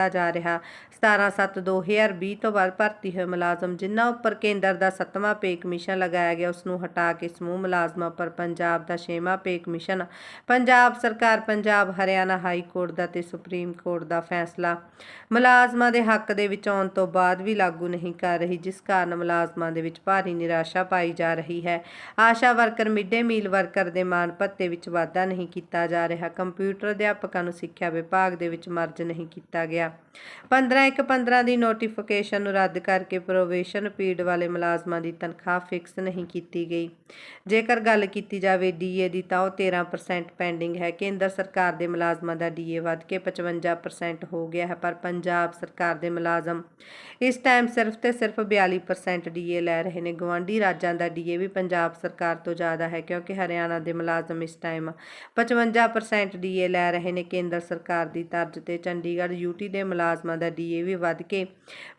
ਕੀਤਾ ਜਾ ਰਿਹਾ। 17/7/2020 ਤੋਂ ਬਾਅਦ ਭਰਤੀ ਹੋਏ ਮੁਲਾਜ਼ਮ ਜਿਨ੍ਹਾਂ ਉੱਪਰ ਕੇਂਦਰ ਦਾ 7ਵਾਂ ਪੇ ਕਮਿਸ਼ਨ ਲਗਾਇਆ ਗਿਆ ਉਸ ਨੂੰ ਹਟਾ ਕੇ ਸਮੂਹ ਮੁਲਾਜ਼ਮਾਂ ਉੱਪਰ ਪੰਜਾਬ ਦਾ 6ਵਾਂ ਪੇ ਕਮਿਸ਼ਨ। ਪੰਜਾਬ ਸਰਕਾਰ ਪੰਜਾਬ, ਹਰਿਆਣਾ ਹਾਈ ਕੋਰਟ ਦਾ ਤੇ ਸੁਪਰੀਮ ਕੋਰਟ ਦਾ ਫੈਸਲਾ। ਮੁਲਾਜ਼ਮਾਂ ਦੇ ਹੱਕ ਦੇ ਵਿੱਚ ਆਉਣ ਤੋਂ ਬਾਅਦ ਵੀ ਲਾਗੂ ਨਹੀਂ ਕਰ ਰਹੀ, ਜਿਸ ਕਾਰਨ ਮੁਲਾਜ਼ਮਾਂ ਦੇ ਵਿੱਚ ਭਾਰੀ ਨਿਰਾਸ਼ਾ ਪਾਈ ਜਾ ਰਹੀ ਹੈ। ASHA worker midday meal worker ਦੇ ਮਾਣ ਭੱਤੇ ਵਿੱਚ ਵਾਧਾ ਨਹੀਂ ਕੀਤਾ ਜਾ ਰਿਹਾ। ਕੰਪਿਊਟਰ ਅਧਿਆਪਕਾਂ ਨੂੰ ਸਿੱਖਿਆ ਵਿਭਾਗ ਦੇ ਵਿੱਚ ਮਰਜ ਨਹੀਂ ਕੀਤਾ ਗਿਆ। 15 ਇੱਕ 15 ਦੀ ਨੋਟੀਫਿਕੇਸ਼ਨ ਨੂੰ ਰੱਦ ਕਰਕੇ ਪ੍ਰੋਵੇਸ਼ਨ ਪੀਰੀਅਡ ਵਾਲੇ ਮੁਲਾਜ਼ਮਾਂ ਦੀ ਤਨਖਾਹ ਫਿਕਸ ਨਹੀਂ ਕੀਤੀ ਗਈ। ਜੇਕਰ ਗੱਲ ਕੀਤੀ ਜਾਵੇ ਡੀਏ ਦੀ ਤਾਂ ਉਹ 13% ਪੈਂਡਿੰਗ ਹੈ। ਕੇਂਦਰ ਸਰਕਾਰ ਦੇ ਮੁਲਾਜ਼ਮਾਂ ਦਾ ਡੀਏ ਵੱਧ ਕੇ 55% ਹੋ ਗਿਆ ਹੈ, ਪਰ ਪੰਜਾਬ ਸਰਕਾਰ ਦੇ ਮੁਲਾਜ਼ਮ ਇਸ ਟਾਈਮ ਸਿਰਫ ਤੇ ਸਿਰਫ 42% ਡੀਏ ਲੈ ਰਹੇ ਨੇ। ਗਵਾਂਢੀ ਰਾਜਾਂ ਦਾ ਡੀਏ ਵੀ ਪੰਜਾਬ ਸਰਕਾਰ ਤੋਂ ਜ਼ਿਆਦਾ ਹੈ, ਕਿਉਂਕਿ ਹਰਿਆਣਾ ਦੇ ਮੁਲਾਜ਼ਮ ਇਸ ਟਾਈਮ 55% ਡੀਏ ਲੈ ਰਹੇ ਨੇ। ਕੇਂਦਰ ਸਰਕਾਰ ਦੀ ਤਰਜ਼ ਤੇ ਚੰਡੀਗੜ੍ਹ ਯੂਟੀ ਦੇ ਮੁਲਾਜ਼ਮਾਂ ਦਾ ਡੀਏ ਵੀ ਵੱਧ ਕੇ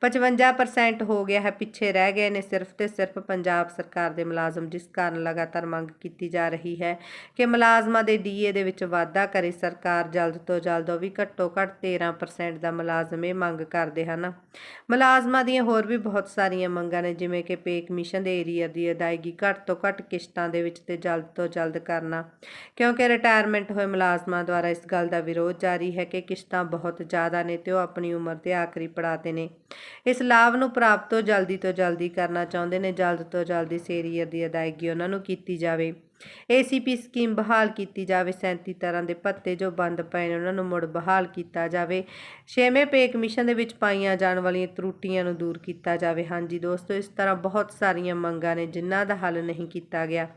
55% ਹੋ ਗਿਆ ਹੈ, ਪਿੱਛੇ ਰਹਿ ਗਏ ਨੇ ਸਿਰਫ ਤੇ ਸਿਰਫ ਪੰਜਾਬ ਸਰਕਾਰ ਦੇ ਮੁਲਾਜ਼ਮ, ਜਿਸ ਕਾਰਨ ਲਗਾਤਾਰ ਮੰਗ ਕੀਤੀ ਜਾ ਰਹੀ ਹੈ ਕਿ ਮੁਲਾਜ਼ਮਾਂ ਦੇ ਡੀਏ ਦੇ ਵਿੱਚ ਵਾਧਾ ਕਰੇ। ਸਰਕਾਰ ਜਲਦ ਤੋਂ ਜਲਦ ਉਹ ਵੀ ਘੱਟੋ ਘੱਟ 13% ਦਾ ਮੁਲਾਜ਼ਮ ਇਹ ਮੰਗ ਕਰਦੇ ਹਨ। ਮੁਲਾਜ਼ਮਾਂ ਦੀਆਂ ਹੋਰ ਵੀ ਬਹੁਤ ਸਾਰੀਆਂ ਮੰਗਾਂ ਨੇ, ਜਿਵੇਂ ਕਿ ਪੇ ਕਮਿਸ਼ਨ ਦੇ ਏਰੀਆ ਦੀ ਅਦਾਇਗੀ ਘੱਟ ਤੋਂ ਘੱਟ ਕਿਸ਼ਤਾਂ ਦੇ ਵਿੱਚ ਤੇ ਜਲਦ ਤੋਂ ਜਲਦ ਕਰਨਾ। ਕਿਉਂਕਿ ਰਿਟਾਇਰਮੈਂਟ ਹੋਏ ਮੁਲਾਜ਼ਮਾਂ ਦੁਆਰਾ ਇਸ ਗੱਲ ਦਾ ਵਿਰੋਧ ਜਾਰੀ ਹੈ ਕਿ ਕਿਸ਼ਤਾਂ ਬਹੁਤ ਜ਼ਿਆਦਾ ਨੇ ਤੇ ਉਹ ਆਪਣੀ ਉਮਰ ਦੇ ਆਖਰੀ ਪੜਾਅ ਤੇ ਨੇ। ਇਸ ਲਾਭ ਨੂੰ ਪ੍ਰਾਪਤ ਤੋਂ ਜਲਦੀ ਤੋਂ ਜਲਦੀ ਕਰਨਾ ਚਾਹੁੰਦੇ ਨੇ, ਜਲਦ ਤੋਂ ਜਲਦੀ ਸੇਰੀਅਰ ਦੀ ਅਦਾਇਗੀ ਉਹਨਾਂ ਨੂੰ ਕੀਤੀ ਜਾਵੇ। ਏਸੀਪੀ ਸਕੀਮ ਬਹਾਲ ਕੀਤੀ ਜਾਵੇ। 37 ਤਰ੍ਹਾਂ ਦੇ ਭੱਤੇ ਜੋ ਬੰਦ ਪਏ ਨੇ, ਉਹਨਾਂ ਨੂੰ ਮੁੜ ਬਹਾਲ ਕੀਤਾ ਜਾਵੇ। ਛੇਵੇਂ ਪੇ ਕਮਿਸ਼ਨ ਦੇ ਵਿੱਚ ਪਾਈਆਂ ਜਾਣ ਵਾਲੀਆਂ ਤਰੁੱਟੀਆਂ ਨੂੰ ਦੂਰ ਕੀਤਾ ਜਾਵੇ। ਹਾਂਜੀ ਦੋਸਤੋ, ਇਸ ਤਰ੍ਹਾਂ ਬਹੁਤ ਸਾਰੀਆਂ ਮੰਗਾਂ ਨੇ ਜਿਨ੍ਹਾਂ ਦਾ ਹੱਲ ਨਹੀਂ ਕੀਤਾ ਗਿਆ।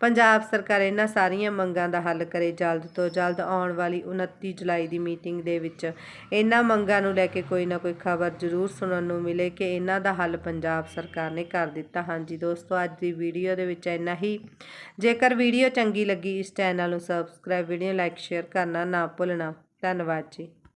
ਪੰਜਾਬ ਸਰਕਾਰ ਇਹਨਾਂ ਸਾਰੀਆਂ ਮੰਗਾਂ ਦਾ ਹੱਲ ਕਰੇ। ਜਲਦ ਤੋਂ ਜਲਦ ਆਉਣ ਵਾਲੀ 29 ਜੁਲਾਈ ਦੀ ਮੀਟਿੰਗ ਦੇ ਵਿੱਚ ਇਹਨਾਂ ਮੰਗਾਂ ਨੂੰ ਲੈ ਕੇ ਕੋਈ ਨਾ ਕੋਈ ਖਬਰ ਜ਼ਰੂਰ ਸੁਣਨ ਨੂੰ ਮਿਲੇ ਕਿ ਇਹਨਾਂ ਦਾ ਹੱਲ ਪੰਜਾਬ ਸਰਕਾਰ ਨੇ ਕਰ ਦਿੱਤਾ। ਹਾਂਜੀ ਦੋਸਤੋ, ਅੱਜ ਦੀ ਵੀਡੀਓ ਦੇ ਵਿੱਚ ਇੰਨਾ ਹੀ। ਜੇਕਰ ਜੇਕਰ ਵੀਡੀਓ ਚੰਗੀ ਲੱਗੀ ਇਸ ਚੈਨਲ ਨੂੰ ਸਬਸਕ੍ਰਾਈਬ ਵੀਡੀਓ ਲਾਈਕ ਸ਼ੇਅਰ ਕਰਨਾ ਨਾ ਭੁੱਲਣਾ। ਧੰਨਵਾਦ ਜੀ।